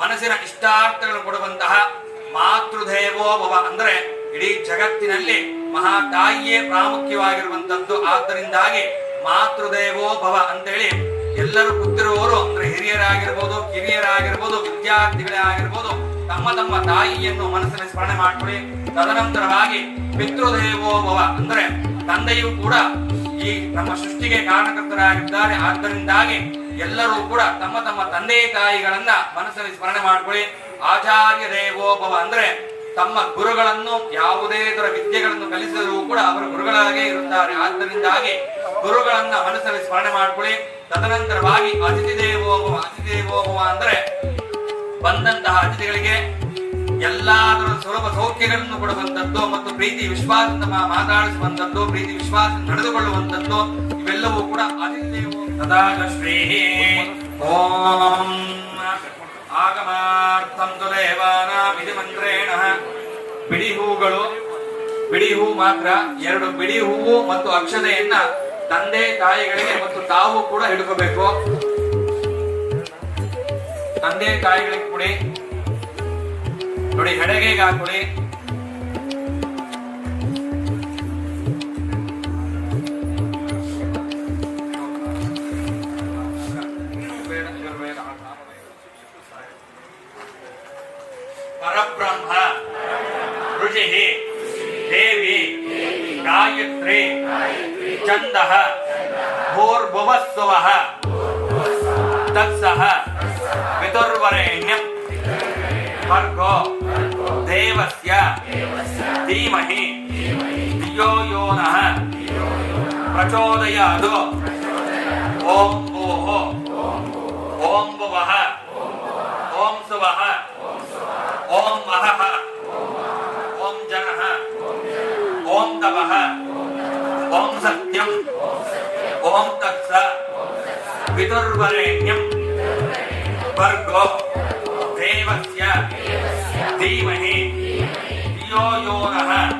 ಮನಸ್ಸಿನ ಇಷ್ಟಾರ್ಥಗಳನ್ನು ಕೊಡುವಂತಹ ಮಾತೃದೇವೋ ಭವ. ಅಂದ್ರೆ ಇಡೀ ಜಗತ್ತಿನಲ್ಲಿ ಮಹಾ ತಾಯಿಯೇ ಪ್ರಾಮುಖ್ಯವಾಗಿರುವಂತದ್ದು ಆದ್ದರಿಂದಾಗಿ ಮಾತೃದೇವೋ ಭವ ಅಂತೇಳಿ ಎಲ್ಲರೂ ಕೂತಿರುವವರು, ಅಂದ್ರೆ ಹಿರಿಯರಾಗಿರ್ಬೋದು, ಕಿರಿಯರಾಗಿರ್ಬೋದು, ವಿದ್ಯಾರ್ಥಿಗಳೇ ಆಗಿರ್ಬೋದು, ತಮ್ಮ ತಮ್ಮ ತಾಯಿಯನ್ನು ಮನಸ್ಸಿನ ಸ್ಮರಣೆ ಮಾಡ್ಕೊಳ್ಳಿ. ತದನಂತರವಾಗಿ ಪಿತೃದೇವೋ ಭವ ಅಂದ್ರೆ ತಂದೆಯು ಕೂಡ ಈ ನಮ್ಮ ಸೃಷ್ಟಿಗೆ ಕಾರಣಕರ್ತರಾಗಿದ್ದಾರೆ. ಆದ್ದರಿಂದಾಗಿ ಎಲ್ಲರೂ ಕೂಡ ತಮ್ಮ ತಮ್ಮ ತಂದೆ ತಾಯಿಗಳನ್ನ ಮನಸ್ಸಲ್ಲಿ ಸ್ಮರಣೆ ಮಾಡ್ಕೊಳ್ಳಿ. ಆಚಾರ್ಯ ದೇವೋಭವ ಅಂದ್ರೆ ತಮ್ಮ ಗುರುಗಳನ್ನು ಯಾವುದೇ ತರ ವಿದ್ಯೆಗಳನ್ನು ಕಲಿಸಿದರೂ ಕೂಡ ಅವರ ಗುರುಗಳಾಗೇ ಇರುತ್ತಾರೆ. ಆದ್ದರಿಂದಾಗಿ ಗುರುಗಳನ್ನ ಮನಸ್ಸಲ್ಲಿ ಸ್ಮರಣೆ ಮಾಡ್ಕೊಳ್ಳಿ. ತದನಂತರವಾಗಿ ಅತಿಥಿ ದೇವೋಭವ ಅತಿಥಿ ದೇವೋಭವ ಅಂದ್ರೆ ಬಂದಂತಹ ಅತಿಥಿಗಳಿಗೆ ಎಲ್ಲಾದರ ಸುಲಭ ಸೌಖ್ಯಗಳನ್ನು ಕೊಡುವಂತದ್ದು ಮತ್ತು ಪ್ರೀತಿ ವಿಶ್ವಾಸದಿಂದ ಮಾ- ಮಾತಾಡಿಸುವಂತದ್ದು ಪ್ರೀತಿ ವಿಶ್ವಾಸ ನಡೆದುಕೊಳ್ಳುವಂತದ್ದು ಇವೆಲ್ಲವೂ ಕೂಡ ಅತಿಥಿ ತದಾಗ ಬಿಡಿ ಹೂಗಳು ಬಿಡಿ ಹೂ ಮಾತ್ರ ಎರಡು ಬಿಡಿ ಹೂವು ಮತ್ತು ಅಕ್ಷತೆಯನ್ನ ತಂದೆ ತಾಯಿಗಳಿಗೆ ಮತ್ತು ತಾವು ಕೂಡ ಹಿಡ್ಕೋಬೇಕು ತಂದೆ ತಾಯಿಗಳಿಗೆ ಕೊಡಿ. ನೋಡಿ ಹೆಡಗೆಗೆ ಹಾಕೊಳ್ಳಿ भूर्भुवस्सवः भर्गो। देवस्य। धीमहि। धियो यो नः। प्रचोदयात्। ॐ भोः। ॐ भुवः। ॐ सुवः। ॐ महः। ॐ जनः। ॐ ॐ सत्यम्। ఓం తత్స. పితుర్వరేణ్యం వర్గో దేవస్య. ధీమహి. ధియో యో నః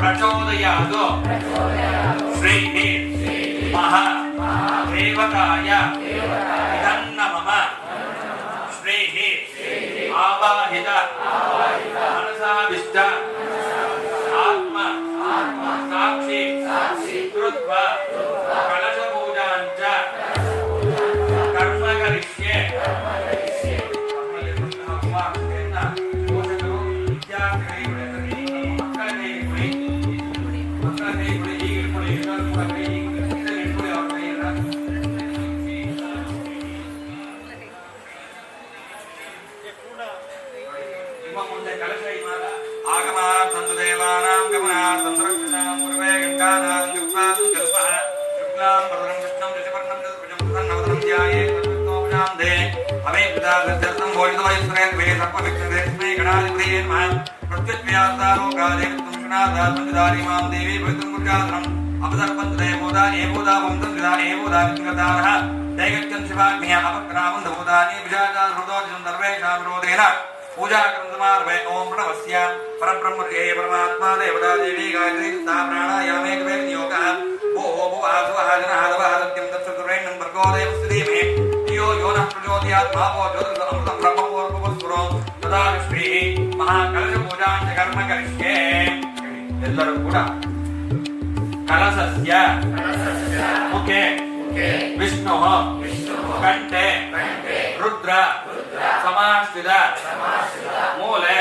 ప్రచోదయాదు. శ్రీ మహా. దేవతాయ. తన్నమమ శ్రీ ఆవాహిత. మనసావిష్ట. ఆత్మ. సాక్షి. కృత్వ सर्वदत्तं भोजितवैश्वरेण वेदसर्वविघ्नदेशमे गणाधिपतये नमः प्रत्युत्व्यासारो गादेवतं शुणादात्मनिदारि माँ, देवी भवितुं कुर्याधनम् अपसर्पन्तदेवोदा एवोदा वंसं विदा एवोदा विघ्नदानः दैगत्यं शिवाग्न्या अपक्रामं दभोदानि विजाजाहृदोजं सर्वेषां रोधेन। पूजाक्रन्दमार्वे ॐ प्रणवस्य परब्रह्मर्ये परमात्मा, देवता देवी, गायत्री सा प्राणायामे योगः भो भो भुवासुवः जनः दवः, सत्यं तत्सुरेण्यं भर्गो देवस्तुति मे यो नः प्रचोदयात् भावो ज्योतिरमृतं ब्रह्मपूर्वपुस्पुरो तदा श्रीः महाकलश पूजाञ्च कर्म करिष्ये ಎಲ್ಲರೂ ಕೂಡ ಕಲಸಸ್ಯ ಮುಖೆ ವಿಷ್ಣು ಕಂಠೆ ರುದ್ರ ಸಮಾಶ್ರಿತ ಮೂಲೆ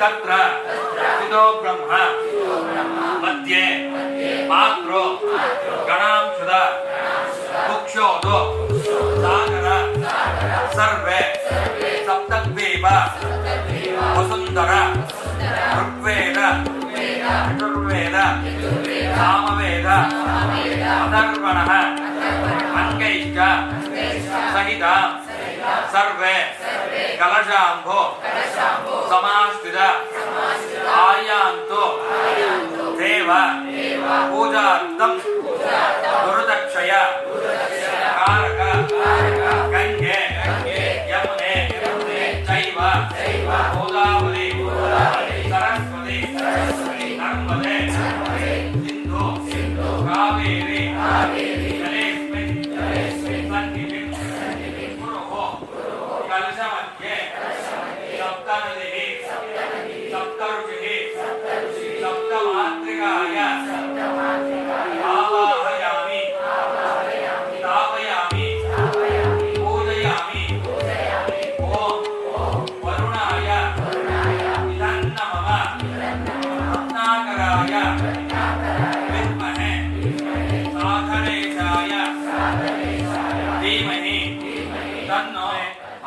ತತ್ರ ಸ್ಥಿತೋ ಬ್ರಹ್ಮ ಮಧ್ಯೆ ಮಾತೃ ಗಣಾಂಶದ ಕುಕ್ಷೋದು ಸಾಗರ सर्वे सप्तद्वीप वसुंधरा ऋग्वेद यजुर्वेद सामवेद अथर्वण अंगैश्च सहित सर्वे कलशाम्भो समास्थित आयान्तो देव पूजार्थं Ei, hold on!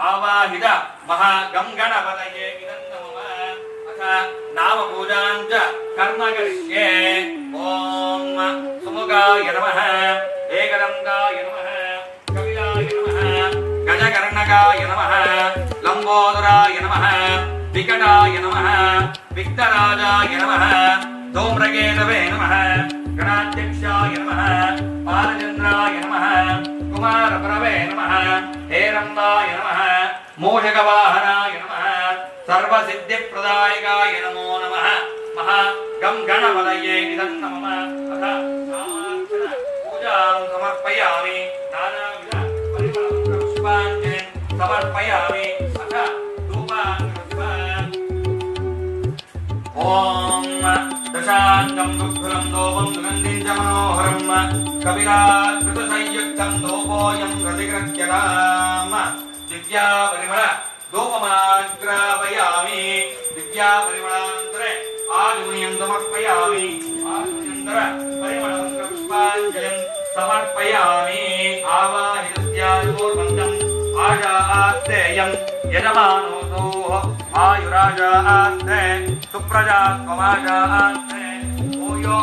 ఆవాహిత మహాగంగణపతయే అథ నామ పూజాంచ కర్మ కరిష్యే ఓం సుముఖాయ నమ ఏకదంతాయ నమ కవియాయ నమ గజకర్ణకాయ నమ లంబోదరాయ నమ వికటాయ నమ విఘ్నరాజాయ నమ ధూమ్రకేతవే నమ గణాధ్యక్షాయ నమ పాలచంద్రాయ నమ కుమారప్రవే నమ. హేరంబాయ నమ. మూషకవాహనాయ నమ. సర్వసిద్ధిప్రదాయకాయ నమో నమ. మహా గం గణవలయే నిధం నమ అథ పూజాం సమర్పయామి. సమర్పయామి. అథ ధూపాం धूपान् कृत्वा ॐ दशाङ्गं दुःखुलं दोपं सुगन्धिं च मनोहरं कपिलाकृतसंयुक्तं दोपोऽयं प्रतिगृह्यताम् दिव्यापरिमळ धूपमाग्रापयामि दिव्यापरिमळानन्तरे आजुनियं समर्पयामि आजुन्यन्तर परिमलं पुष्पाञ्जलिं समर्पयामि आवाहितस्यायुर्बन्धम् आशास्तेयं यजमानोतोः आयुराजास्ते सुप्रजात्वमाजास्ते भूयो हविष्करणमाजास्ते यो